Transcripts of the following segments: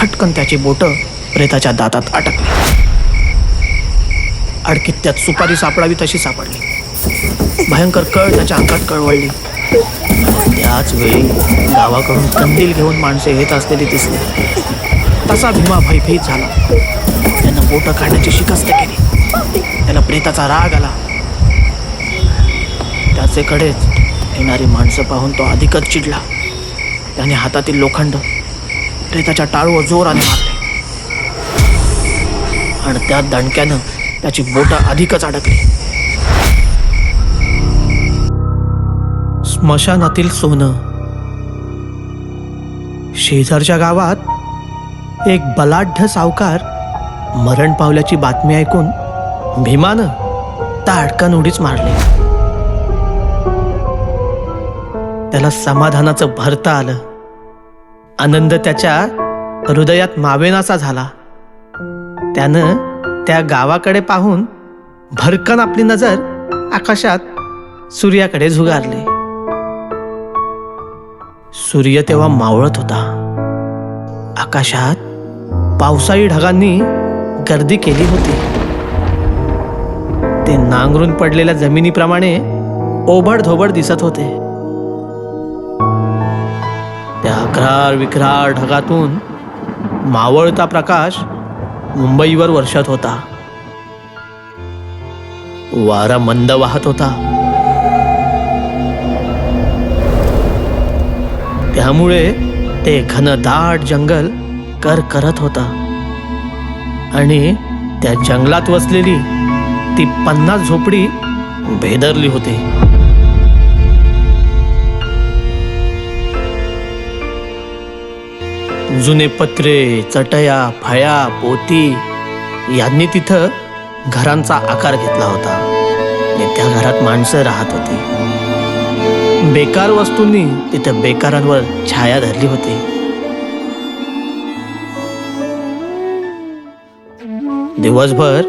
खटकन त्याची बोट प्रेताच्या दातात अटकली. अडकीत त्यात सुपारी सापडावी तशी सापडली. भयंकर कळ त्याच्या अंगात कळवळली. त्याच वेळी गावाकडून कंदील घेऊन माणसे येत असलेली दिसली. तसा भीमा भयभीत झाला. त्यानं बोट काढण्याची शिकस्त केली. त्याला प्रेताचा राग आला. त्याचे कडेच येणारी माणसं पाहून तो अधिकच चिडला. त्याने हातातील लोखंड प्रेताच्या टाळूवर जोराने मारले. आणि त्या दणक्यानं त्याची बोट अधिकच अडकली. स्मशानातील सोनं. शेजारच्या गावात एक बलाढ्य सावकार मरण पावल्याची बातमी ऐकून भीमानं ताडकन उडीच मारली. त्याला समाधानाचं भरता आलं. आनंद त्याच्या हृदयात मावेनासा झाला. त्यानं त्या गावाकडे पाहून भरकन आपली नजर आकाशात सूर्याकडे झुगारली. सूर्य तेव्हा मावळत होता. आकाशात पावसाळी ढगांनी गर्दी केली होती. ते नांगरून पडलेल्या जमिनीप्रमाणे ओबड धोबड दिसत होते. अकरार विक्रार ढगातून मावळता प्रकाश मुंबईवर वर्षात होता. वारा मंद वाहत होता. त्यामुळे ते घनदाट जंगल कर करत होता. आणि त्या जंगलात वसलेली ती पन्नास झोपडी भेदरली होती. जुने पत्रे चटया फळ्या पोती यांनी तिथं घरांचा आकार घेतला होता. आणि त्या घरात माणसं राहत होती. बेकार वस्तूंनी तिथं बेकारांवर छाया धरली होती. दिवसभर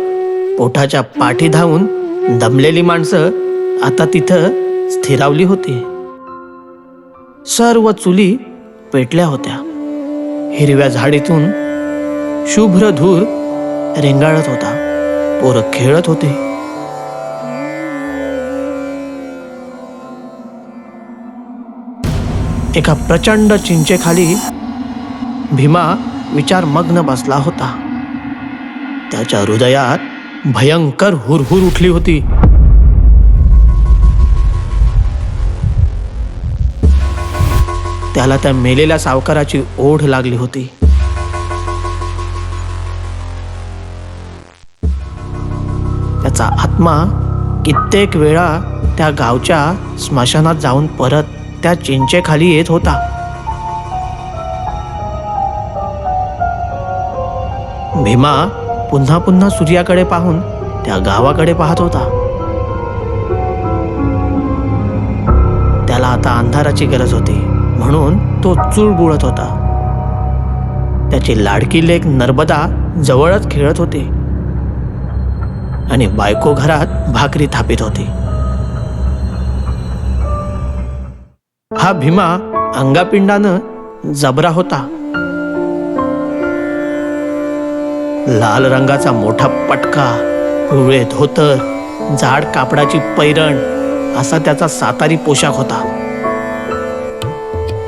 पोटाच्या पाठी धावून दमलेली माणसं आता तिथं स्थिरावली होती. सर्व चुली पेटल्या होत्या. हिरव्या झाडीतून शुभ्र धूर रेंगाळत होता. पोरं खेळत होते. एका प्रचंड चिंचेखाली भीमा विचारमग्न बसला होता. त्याच्या हृदयात भयंकर हुरहुर उठली होती. त्याला त्या मेलेल्या सावकाराची ओढ लागली होती. त्याचा आत्मा कित्येक वेळा त्या गावच्या स्मशानात जाऊन परत त्या चिंचेखाली येत होता. भीमा पुन्हा पुन्हा सूर्याकडे पाहून त्या गावाकडे पाहत होता. त्याला आता अंधाराची गरज होती. म्हणून तो चुळबुळत होता. त्याची लाडकी लेक नर्मदा जवळच खेळत होती. आणि बायको घरात भाकरी थापित होती. हा भीमा अंगापिंडानं जबरा होता. लाल रंगाचा मोठा पटका पिवळे धोतर जाड कापडाची पैरण असा त्याचा सातारी पोशाख होता.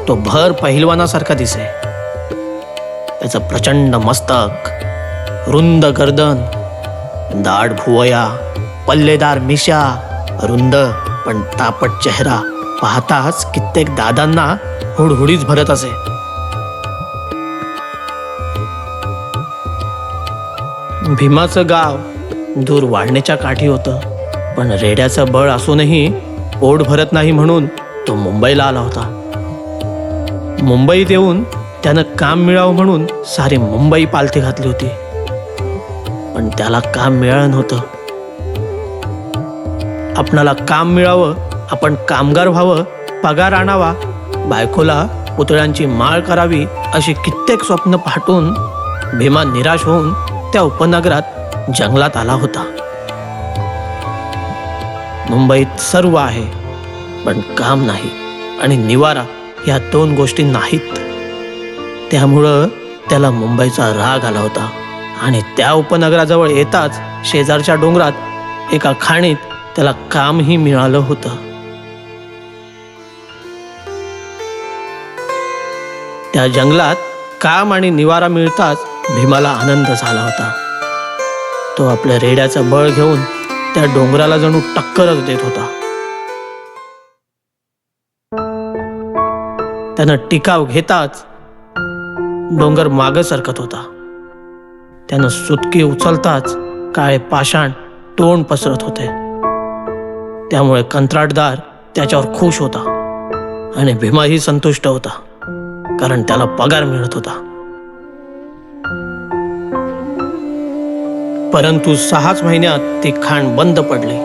तो भर पहिलवानासारखा दिसे त्याचं प्रचंड मस्तक रुंद गर्दन दाढ भुवया पल्लेदार मिशा रुंद पण तापट चेहरा पाहताच कित्येक दादांना हुडहुडीच भरत असे. भीमाचं गाव दूर वाढण्याच्या काठी होतं पण रेड्याचं बळ असूनही पोट भरत नाही म्हणून तो मुंबईला आला होता. मुंबईत येऊन त्यानं काम मिळावं म्हणून सारी मुंबई पालथी घातली होती. पण त्याला काम मिळालं नव्हतं. आपणाला काम मिळावं आपण कामगार व्हावं पगार आणावा बायकोला पुतळ्यांची माळ करावी अशी कित्येक स्वप्न पाठवून भीमा निराश होऊन त्या उपनगरात जंगलात आला होता. मुंबईत सर्व आहे पण काम नाही आणि निवारा या दोन गोष्टी नाहीत. त्यामुळं त्याला मुंबईचा राग आला होता. आणि त्या उपनगराजवळ येताच शेजारच्या डोंगरात एका खाणीत त्याला कामही मिळालं होतं. त्या जंगलात काम आणि निवारा मिळताच भीमाला आनंद झाला होता. तो आपल्या रेड्याचं बळ घेऊन त्या डोंगराला जणू टक्करच देत होता. त्यानं टिकाव घेताच डोंगर माग सरकत होता. त्यानं सुतकी उचलताच काळे पाषाण तोंड पसरत होते. त्यामुळे कंत्राटदार त्याच्यावर खुश होता आणि भीमाही संतुष्ट होता कारण त्याला पगार मिळत होता. परंतु सहाच महिन्यात ती खाण बंद पडली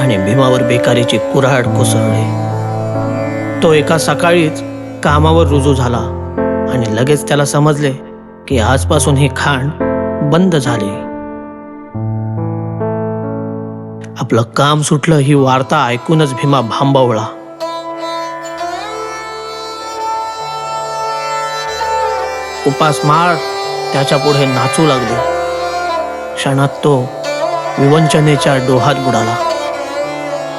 आणि भीमावर बेकारीची कुऱ्हाड कोसळली. तो एका सकाळीच कामावर रुजू झाला आणि लगेच त्याला समजले की आजपासून ही खाण बंद झाली. आपलं काम सुटलं ही वार्ता ऐकूनच भीमा भांबवला. उपासमार त्याच्या पुढे नाचू लागली. क्षणात तो विवंचनेच्या डोहात बुडाला.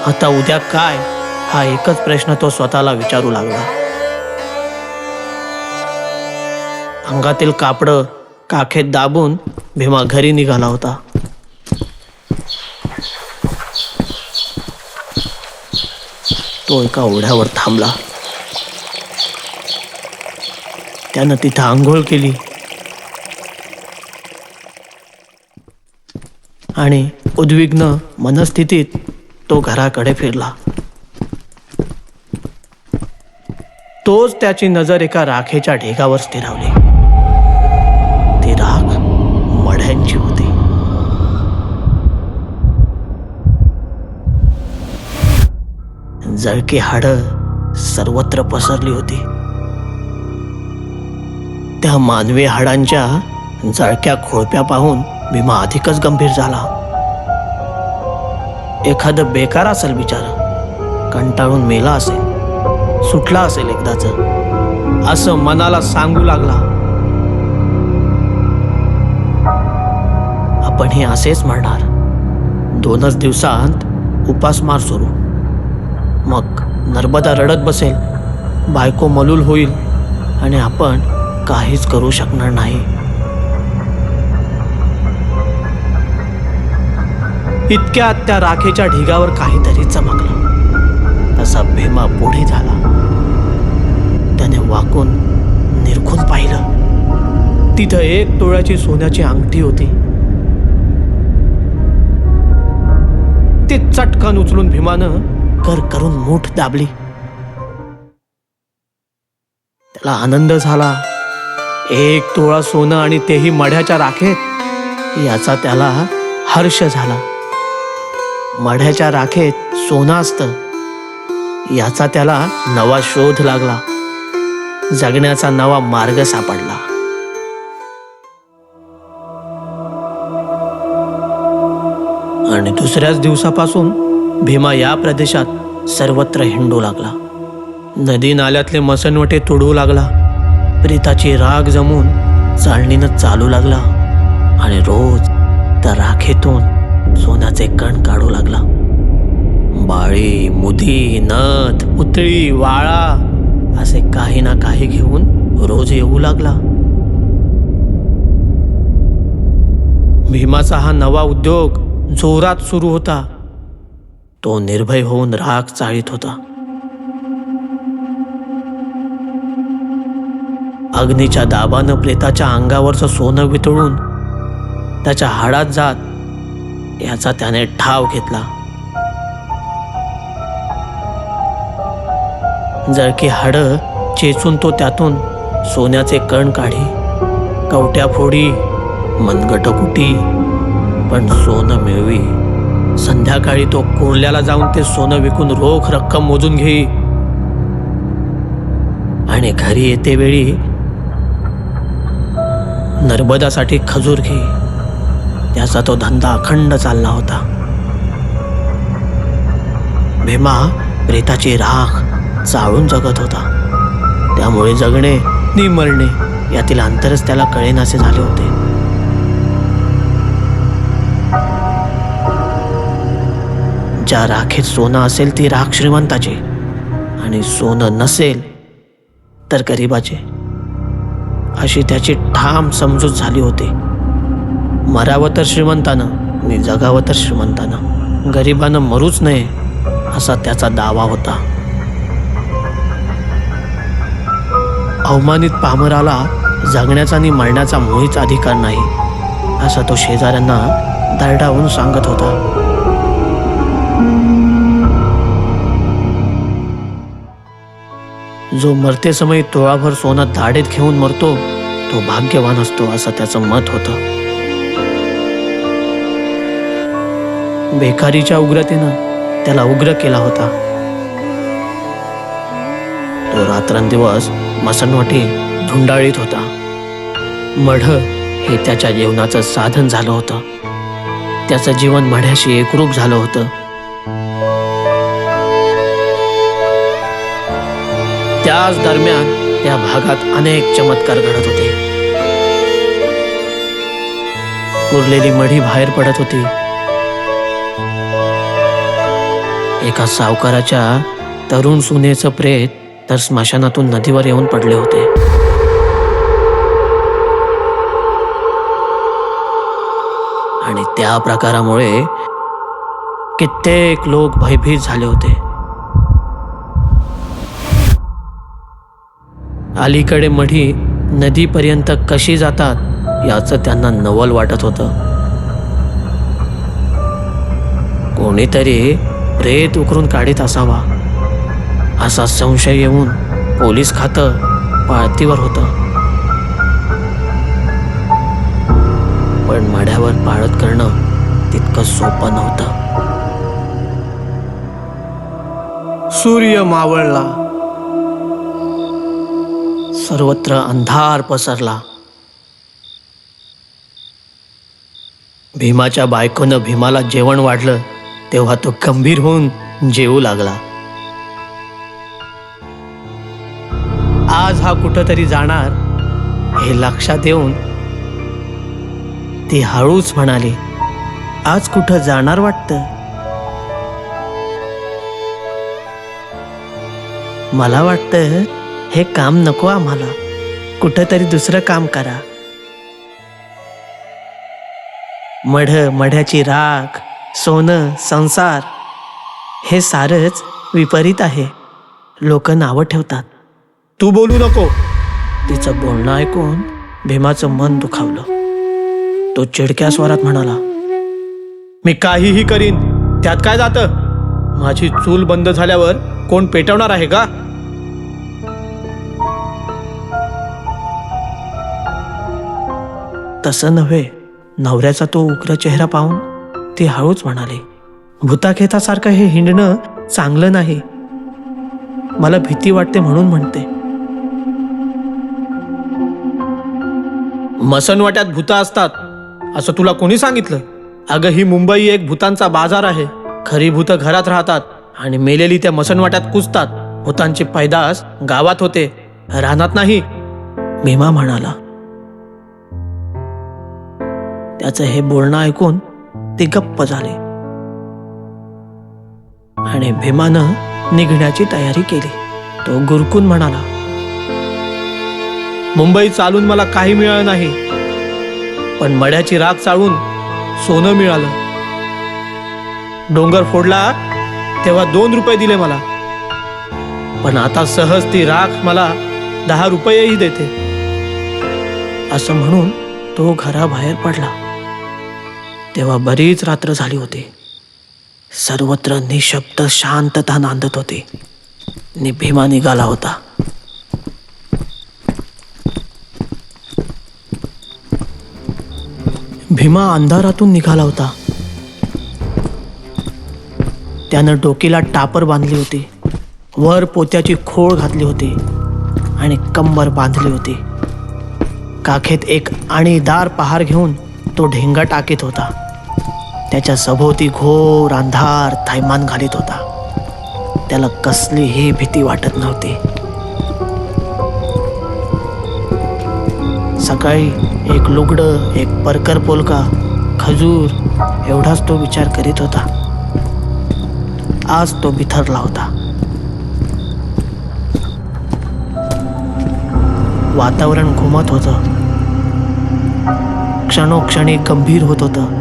आता उद्या काय? हा एकच प्रश्न तो स्वतःला विचारू लागला. अंगातील कापड काखेत दाबून भीमा घरी निघाला होता. तो एका ओढ्यावर थांबला. त्यानं तिथं आंघोळ केली. आणि उद्विग्न मनस्थितीत तो घराकडे फिरला. तोच त्याची नजर एका राखेच्या ढेगावर स्थिरावली ती राख मढ्यांची होती जळकी हाडं सर्वत्र पसरली होती. त्या मानवी हाडांच्या जळक्या खोळप्या पाहून भीमा अधिकच गंभीर झाला. एखादं बेकार असेल बिचार कंटाळून मेला असेल सुटला असेल एकदाच असं मनाला सांगू लागला. आपण हे असेच म्हणणार. दोनच दिवसांत उपासमार सुरू. मग नर्मदा रडत बसेल. बायको मलूल होईल आणि आपण काहीच करू शकणार नाही. इतक्यात त्या राखेच्या ढिगावर काहीतरी चमकलं. तसा भीमा पुढे झाला. त्याने वाकून निरखून पाहिलं. तिथं एक तोळ्याची सोन्याची अंगठी होती. ती चटकन उचलून भीमानं कर करून मूठ दाबली. त्याला आनंद झाला. एक तोळा सोनं आणि तेही मढ्याच्या राखेत याचा त्याला हर्ष झाला. मढ्याच्या राखेत सोनं असतं याचा त्याला नवा शोध लागला. जगण्याचा नवा मार्ग सापडला. आणि दुसऱ्याच दिवसापासून भीमा या प्रदेशात सर्वत्र हिंडू लागला. नदी नाल्यातले मसनवटे तुडवू लागला. प्रीताची राग जमून चालणीनं चालू लागला. आणि रोज त्या राखेतून सोन्याचे कण काढू लागला. बाळी मुदी नथ पुतळी वाळा असे काही ना काही घेऊन रोज येऊ लागला. भीमाचा हा नवा उद्योग जोरात सुरू होता. तो निर्भय होऊन राग चाळीत होता. अग्नीच्या दाबानं प्रेताच्या अंगावरचं सोनं वितळून त्याच्या हाडात जात याचा त्याने ठाव घेतला. जळकी हाडं चेचून तो त्यातून सोन्याचे कण काढी कवट्या फोडी मनगटकुटी पण सोनं मिळवी. संध्याकाळी तो कुर्ल्याला जाऊन ते सोनं विकून रोख रक्कम मोजून घेई आणि घरी येते वेळी नर्मदासाठी खजूर घे. त्याचा तो धंदा अखंड चालला होता. भीमा प्रेताची राख चाळून जगत होता. त्यामुळे जगणे नि मरणे यातील अंतरच त्याला कळेनासे झाले होते. ज्या राखेत सोनं असेल ती राख श्रीमंताची. आणि सोनं नसेल तर गरिबाचे. अशी त्याची ठाम समजूत झाली होती. मरावं तर श्रीमंतानं आणि जगावं तर श्रीमंतानं. गरिबानं मरूच नये असा त्याचा दावा होता. अवमानित पामराला जगण्याचा आणि मरण्याचा मुळीच अधिकार नाही असा तो शेजाऱ्यांना दरडावून सांगत होता. जो मरते समय तोळाभर सोनं दाढेत घेऊन मरतो तो भाग्यवान असतो असं त्याचं मत होतं. बेकारीच्या उग्रतेनं त्याला उग्र केला होता. तो रात्रंदिवस मसनवाटी धुंडाळीत होता. मढ हे त्याच्या जीवनाचं साधन झालं होतं. त्याचं जीवन मढ्याशी एकरूप झालं होतं. त्याच दरम्यान त्या भागात अनेक चमत्कार घडत होते. उरलेली मढी बाहेर पडत होती. एका सावकाराच्या तरुण सुनेचं प्रेत तर स्मशानातून नदीवर येऊन पडले होते. आणि त्या प्रकारामुळे कित्येक लोक भयभीत झाले होते. अलीकडे मढी नदीपर्यंत कशी जातात याचं त्यांना नवल वाटत होतं. कोणीतरी प्रेत उकरून काढीत असावा. असा संशय येऊन पोलीस खातं पाळतीवर होतं. पण मढ्यावर पाळत करणं तितकं सोपं नव्हतं. सूर्य मावळला. सर्वत्र अंधार पसरला. भीमाच्या बायकोनं भीमाला जेवण वाढलं तेव्हा तो गंभीर होऊन जेवू लागला. आज हा कुठंतरी जाणार हे लक्षात येऊन ती हळूच म्हणाली आज कुठं जाणार वाटतं? मला वाटतं हे काम नको आम्हाला. कुठंतरी दुसरं काम करा. मढ मढ्याची राख सोनं संसार हे सारच विपरीत आहे. लोक नावं ठेवतात. तू बोलू नको. तिचं बोलणं ऐकून भीमाचं मन दुखावलं. तो चिडक्या स्वरात म्हणाला मी काहीही करीन त्यात काय जातं? माझी चूल बंद झाल्यावर कोण पेटवणार आहे का? तसं नव्हे नवऱ्याचा तो उग्र चेहरा पाहून ती हळूच म्हणाली भूताखेतासारखं हे हिंडणं चांगलं नाही. मला भीती वाटते म्हणून म्हणते. मसनवाट्यात भूत असतात असं तुला कोणी सांगितलं? अगं ही मुंबई एक भूतांचा बाजार आहे. खरी भूत घरात राहतात आणि मेलेली त्या मसनवाट्यात कुजतात. भूतांची पैदास गावात होते. रानात नाही. भीमा म्हणाला त्याचं हे बोलणं ऐकून ते गप्प झाले. आणि भीमानं निघण्याची तयारी केली. तो गुरकून म्हणाला मुंबई चालून मला काही मिळालं नाही. पण मड्याची राख चाळून सोनं मिळालं. डोंगर फोडला तेव्हा दोन रुपये दिले मला. पण आता सहज ती राख मला दहा रुपयेही देते. असं म्हणून तो घराबाहेर पडला. तेव्हा बरीच रात्र झाली होती. सर्वत्र निशब्द शांतता नांदत होती. नि भीमा निघाला होता. भीमा अंधारातून निघाला होता. त्यानं डोकीला टापर बांधली होती. वर पोत्याची खोळ घातली होती आणि कंबर बांधली होती. काखेत एक आणीदार पहार घेऊन तो ढेंगा टाकीत होता. त्याच्या सभोवती घोर अंधार थैमान घालीत होता. त्याला कसलीही भीती वाटत नव्हती. सकाळी एक लुगडं एक परकर पोलका खजूर एवढाच तो विचार करीत होता. आज तो बिथरला होता. वातावरण घुमत होतं. क्षणोक्षणी गंभीर होत होतं.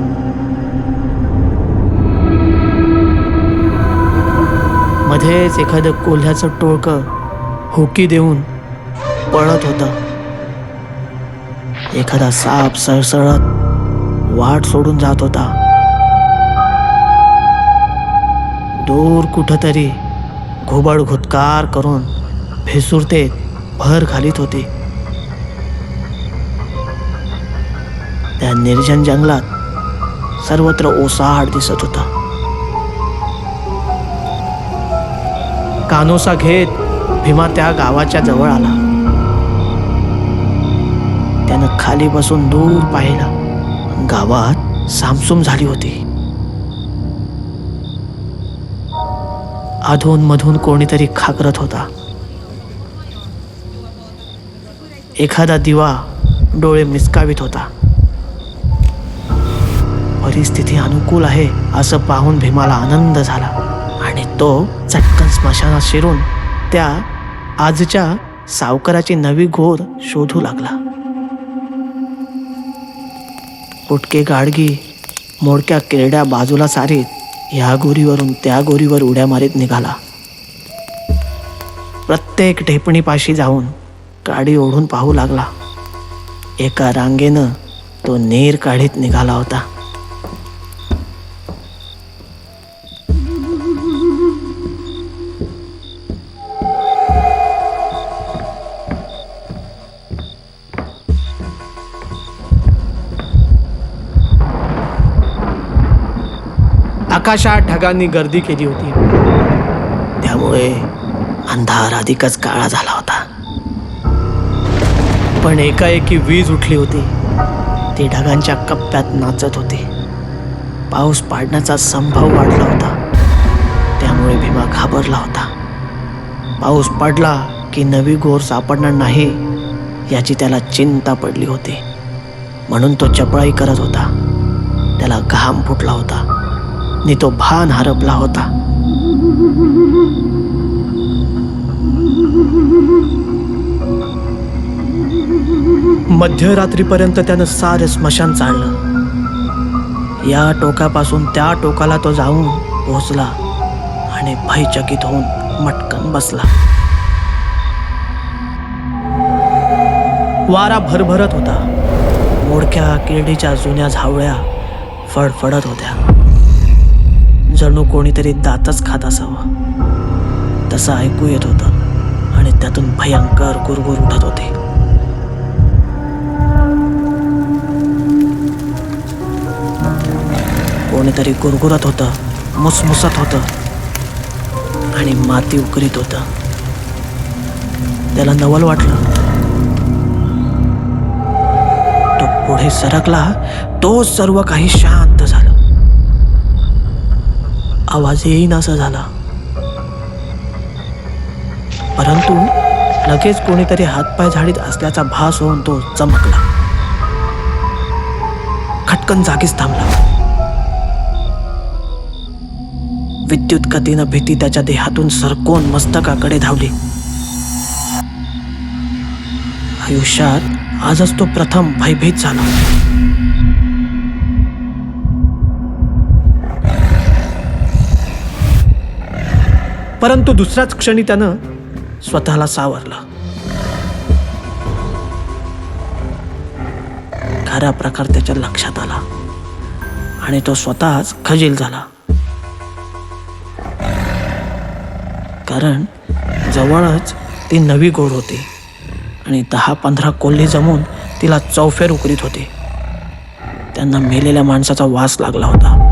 मध्येच एखादं कोल्ह्याचं टोळकं हुकी देऊन पळत होतं. एखादा साप सळसळत वाट सोडून जात होता. दूर कुठंतरी घुबड घुतकार करून भेसुरते भर घालीत होते. त्या निर्जन जंगलात सर्वत्र ओसाड दिसत होता. कानोसा घेत भीमा त्या गावाच्या जवळ आला. त्यानं खाली बसून दूर पाहिला. गावात सामसूम झाली होती. अधून मधून कोणीतरी खाकरत होता. एखादा दिवा डोळे मिसकावित होता. परिस्थिती अनुकूल आहे असं पाहून भीमाला आनंद झाला. आणि तो चटकन स्मशानात शिरून त्या आजच्या सावकाराची नवी घोर शोधू लागला. कुटके गाडगी मोडक्या केरड्या बाजूला सारीत ह्या गोरीवरून त्या गोरीवर उड्या मारीत निघाला. प्रत्येक ढेपणीपाशी जाऊन गाडी ओढून पाहू लागला. एका रांगेनं तो नेर काढीत निघाला होता. आकाशात ढगांनी गर्दी केली होती. त्यामुळे अंधार अधिकच काळा झाला होता. पण एकाएकी वीज उठली होती. ती ढगांच्या कप्प्यात नाचत होती. पाऊस पाडण्याचा संभव वाढला होता. त्यामुळे भीमा घाबरला होता. पाऊस पडला की नवी गोर सापडणार नाही याची त्याला चिंता पडली होती. म्हणून तो चपळाई करत होता. त्याला घाम फुटला होता. नि तो भान हरपला होता. मध्यरात्रीपर्यंत त्यानं सारं स्मशान चाललं या टोकापासून त्या टोकाला तो जाऊन पोहोचला आणि भयचकित होऊन मटकन बसला. वारा भरभरत होता. मोडक्या किरडीच्या जुन्या झावळ्या फडफडत होत्या. जणू कोणीतरी दातच खात असावं. तसं ऐकू येत होतं आणि त्यातून भयंकर गुरगुर उठत होते. कोणीतरी गुरगुरत होतं मुसमुसत होतं आणि माती उकरीत होतं. त्याला नवल वाटलं. तो पुढे सरकला तो सर्व काही शांत झालं. आवाज येईनासा झाला. परंतु लगेच कोणीतरी हातपाय झाडीत असल्याचा भास होऊन तो चमकला. खटकन जागीच थांबला. विद्युत गतीनं भीती त्याच्या देहातून सरकोन मस्तकाकडे धावली. आयुष्यात आजच तो प्रथम भयभीत झाला. परंतु दुसऱ्याच क्षणी त्यानं स्वतःला सावरलं. खरा प्रकार त्याच्या लक्षात आला आणि तो स्वतःच खजील झाला. कारण जवळच ती नवी गोड होती आणि दहा पंधरा कोल्हे जमून तिला चौफेर उकरीत होते. त्यांना मेलेल्या माणसाचा वास लागला होता.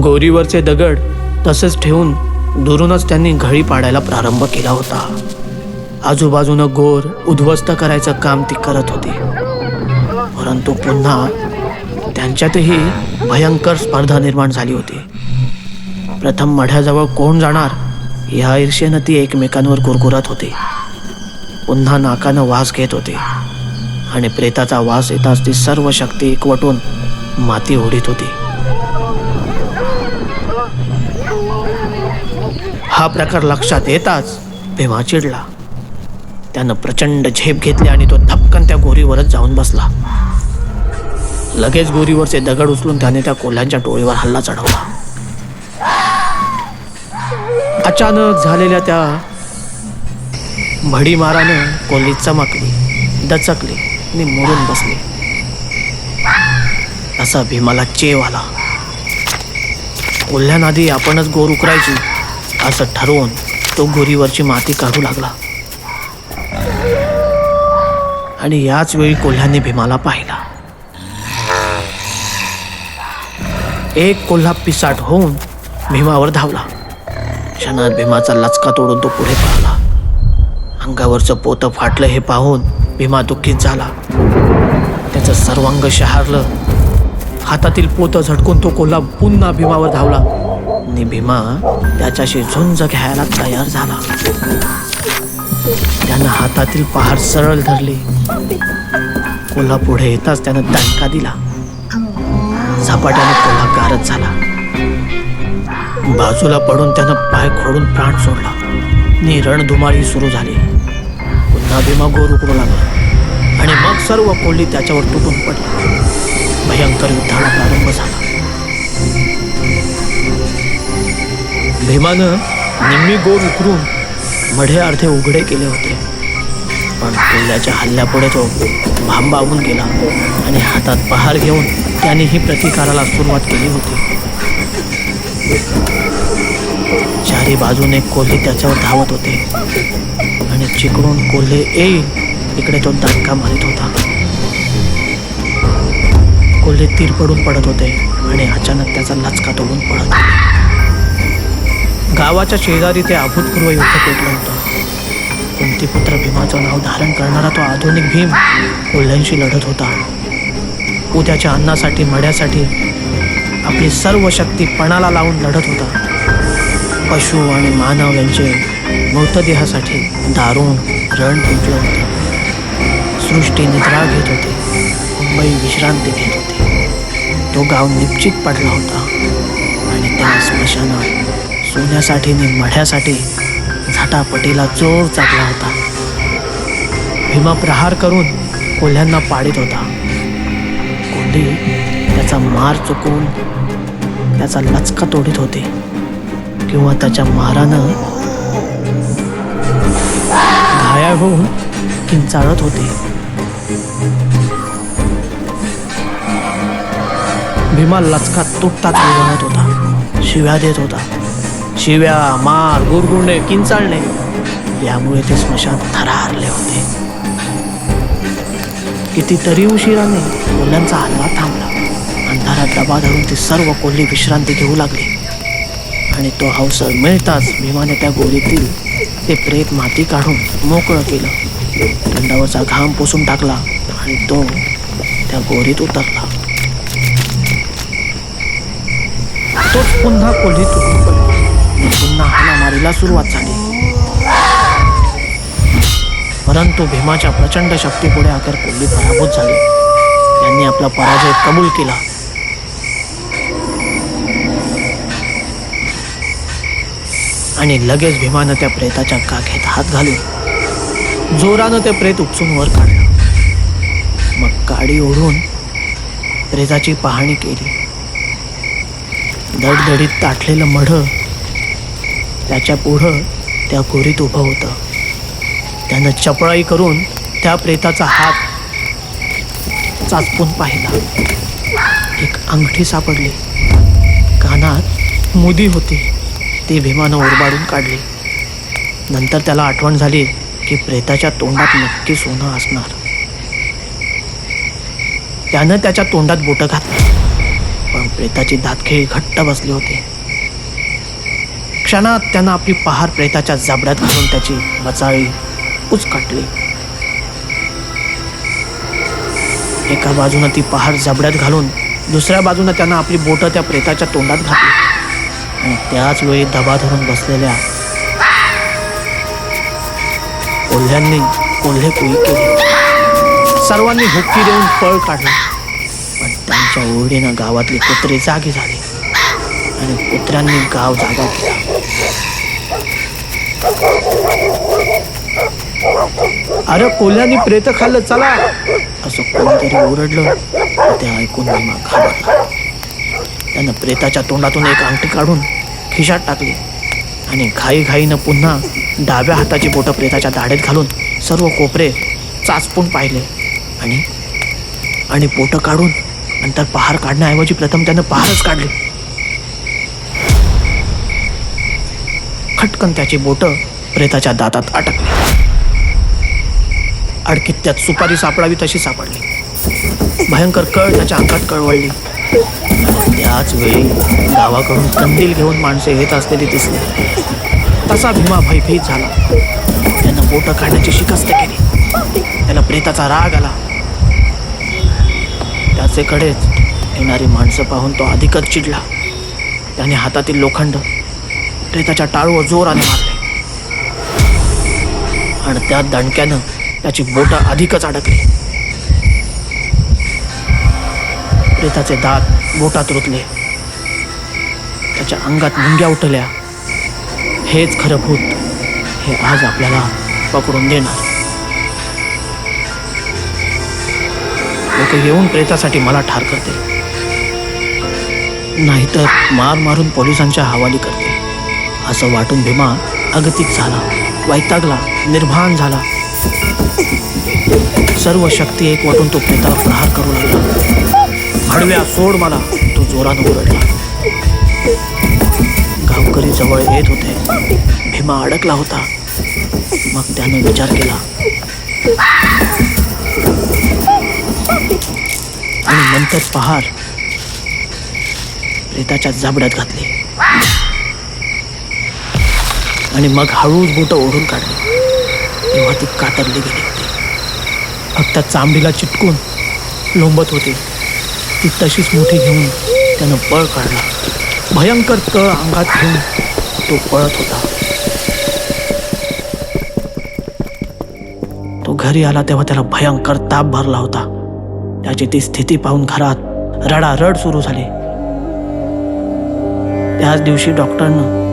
गोरीवरचे दगड तसेच ठेवून दुरूनच त्यांनी घळी पाडायला प्रारंभ केला होता. आजूबाजूनं गोर उद्ध्वस्त करायचं काम ती करत होती. परंतु पुन्हा त्यांच्यातही भयंकर स्पर्धा निर्माण झाली होती. प्रथम मढ्याजवळ कोण जाणार या ईर्षेनं ती एकमेकांवर गुरगुरत होती. पुन्हा नाकानं वास घेत होती. आणि प्रेताचा वास येताच ती सर्व शक्ती एकवटून माती ओढीत होती. हा प्रकार लक्षात येताच भीमा चिडला. त्यानं प्रचंड झेप घेतली आणि तो थपकन त्या गोरीवरच जाऊन बसला. लगेच गोरीवरचे दगड उचलून त्याने त्या कोल्ह्यांच्या टोळीवर हल्ला चढवला. अचानक झालेल्या त्या भडीमारानं कोल्ही चमकली दचकली आणि मोडून बसली. असा भीमाला चेव आला. कोल्ह्यांआधी आपणच गोर उकरायची. असं ठरवून तो गोरीवरची माती काढू लागला. आणि याच वेळी कोल्ह्याने भीमाला पाहिला. एक कोल्हा पिसाट होऊन भीमावर धावला. क्षणात भीमाचा लचका तोडून तो पुढे पळाला. अंगावरचं पोतं फाटलं हे पाहून भीमा दुःखीत झाला. त्याचं सर्वांग शहारलं. हातातील पोतं झटकून तो कोल्हा पुन्हा भीमावर धावला. आणि भीमा त्याच्याशी झुंज घ्यायला तयार झाला. त्यानं हातातील पहार सरळ धरली. कोल्हा पुढे येताच त्यानं दणका दिला. झपाट्याने कोल्हा गारच झाला. बाजूला पडून त्यानं पाय खोडून प्राण सोडला. नि रणधुमाळी सुरू झाली. पुन्हा भीमा गोर उकडू लागला. आणि मग सर्व कोल्ही त्याच्यावर तुटून पडली. भयंकर युद्धाला प्रारंभ झाला. भीमानं निम्मी गोर उकरून मढे अर्धे उघडे केले होते. पण कोल्ह्याच्या हल्ल्यापुढे तो भांबावून गेला आणि हातात पहार घेऊन त्याने ही प्रतिकाराला सुरुवात केली होती. चारी बाजूने कोल्हे त्याच्यावर धावत होते आणि चिकडून कोल्हे येईल इकडे तो दणका मारित होता. कोल्हे तीर पडून पडत होते आणि अचानक त्याचा लचका तोडून पडत. होता गावाच्या शेजारी ते अभूतपूर्व युद्ध पेटलं होतं कुंतीपुत्र भीमाचं नाव धारण करणारा तो आधुनिक भीम कोल्ह्यांशी लढत होता. उद्याच्या अन्नासाठी मड्यासाठी आपली सर्व शक्ती पणाला लावून लढत होता. पशु आणि मानव यांचे मृतदेहासाठी दारुण रण पेटलं होतं. सृष्टी निद्रा घेत होती. मुंबई विश्रांती घेत होती. तो गाव निश्चित पडला होता आणि त्या स्मशानात सोन्यासाठी आणि मढ्यासाठी झटापटीला जोर चाकला होता. भीमा प्रहार करून कोल्ह्यांना पाडित होता. कोंडी त्याचा मार चुकवून त्याचा लचका तोडीत होते किंवा त्याच्या मारानं घायाळ होऊन किंचाळत होते. भीमा लचका तुटताच विवळत होता शिव्या देत होता. शिव्या मार गुरगुंडे किंचाळणे. यामुळे ते स्मशान थरारले होते. कितीतरी उशिराने कोल्ह्यांचा हल्ला थांबला. अंधारात डबा धरून ती सर्व कोल्ही विश्रांती घेऊ लागली. आणि तो अवसर मिळताच भीमाने त्या गोरीतील ते प्रेत माती काढून मोकळं केलं. तंडावरचा घाम पुसून टाकला आणि तो त्या गोरीत उतरला. तोच पुन्हा कोल्ही तुटून हाणामारीला सुरुवात झाली. परंतु भीमाच्या प्रचंड शक्तीपुढे आकर कोल्ली पराभूत झाली. त्यांनी आपला पराजय कबूल केला. आणि लगेच भीमानं त्या प्रेताच्या काखेत हात घालून जोरानं ते प्रेत उपसून वर काढलं. मग गाडी ओढून प्रेताची पाहणी केली. दडदडीत ताटलेलं मढं त्याच्या पुढं त्या गोरीत उभं होतं. त्यानं चपळाई करून त्या प्रेताचा हात चाचपून पाहिला. एक अंगठी सापडली. कानात मुदी होती. ती भीमानं ओरबाडून काढली. नंतर त्याला आठवण झाली की प्रेताच्या तोंडात नक्की सोनं असणार. त्यानं त्याच्या तोंडात बोटं घातली. पण प्रेताची दातखिळी घट्ट बसली होती. क्षणात त्यानं आपली पहार प्रेताच्या जबड्यात घालून त्याची बचाळी उचकाटली. एका बाजूनं ती पहार जबड्यात घालून दुसऱ्या बाजूनं त्यानं आपली बोटं त्या प्रेताच्या तोंडात घातली. आणि त्याच वेळी दबा धरून बसलेल्या कोल्ह्यांनी कोल्हे कुई केली. सर्वांनी हुक्की देऊन पळ काढला. पण त्यांच्या ओरडीनं गावातली कुत्रे जागी झाली. आणि कुत्र्यांनी गाव जागा केला. अरे कोल्ह्यानी प्रेत खाल्लं चला. असं कोणतरी ओरडलं ते ऐकून भीमा घाबरला. त्यानं प्रेताच्या तोंडातून एक अंगठी काढून खिशात टाकली आणि घाई घाईनं पुन्हा डाव्या हाताची बोटं प्रेताच्या दाढेत घालून सर्व कोपरे चाचपून पाहिले. आणि आणि बोटं काढून नंतर पहार काढण्याऐवजी प्रथम त्यानं पहारच काढली. खटकन त्याची बोटं प्रेताच्या दातात अटकली. अडकीत त्यात सुपारी सापडावी तशी सापडली. भयंकर कळ त्याच्या अंगात कळवळली. त्याच वेळी गावाकडून कंदील घेऊन माणसे येत असलेली दिसली. तसा भीमा भयभीत झाला. त्यानं बोटं काढण्याची शिकस्त केली. त्याला प्रेताचा राग आला. त्याचे कडेच येणारी माणसं पाहून तो अधिकच चिडला. त्याने हातातील लोखंड प्रेताच्या टाळूवर जोराने मारले. आणि त्या दणक्यानं त्याची बोटा अधिकच अडकली. प्रेताचे दात बोटात रुतले. त्याच्या अंगात मुंग्या उठल्या. हेच खरं भूत हे आज आपल्याला पकडून देणार. लोक येऊन प्रेतासाठी मला ठार करते नाहीतर मार मारून पोलिसांच्या हवाली करते असं वाटून भीमा अगतिक झाला. वैतागला. निर्भान झाला. सर्व शक्ती एक वाटून तो प्रेतावर प्रहार करू लागला. हडव्या सोड मला तो जोरानं ओरडला. गावकरी जवळ येत होते. भीमा अडकला होता. मग त्याने विचार केला. आणि नंतर पहार रेताच्या जाबड्यात घातली. आणि मग हळूच बोट ओढून काढली. तेव्हा ती कातरली गेली होती. फक्त चांबडीला चिटकून लोंबत होती. ती तशीच मोठी घेऊन त्यानं पळ काढला. भयंकर तळ अंगात घेऊन तो पळत होता. तो घरी आला तेव्हा त्याला भयंकर ताप भरला होता. त्याची ती स्थिती पाहून घरात रडारड सुरू झाली. त्याच दिवशी डॉक्टरनं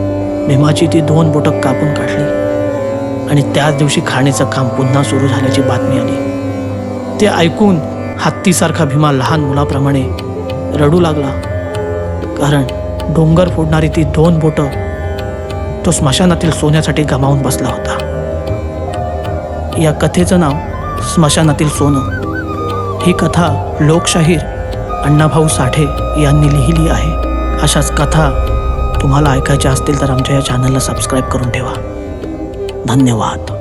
भीमाची ती दोन बोटक कापून काढली. आणि त्याच दिवशी खाणीचं काम पुन्हा सुरू झाल्याची बातमी आली. ते ऐकून हत्तीसारखा भीमा लहान मुलाप्रमाणे रडू लागला. कारण डोंगर फोडणारी ती दोन बोटं तो स्मशानातील सोन्यासाठी गमावून बसला होता. या कथेचं नाव स्मशानातील सोनं. ही कथा लोकशाहीर अण्णाभाऊ साठे यांनी लिहिली आहे. अशाच कथा तुम्हाला ऐकायच्या असतील तर आमच्या या चॅनलला सबस्क्राईब करून ठेवा. धन्यवाद.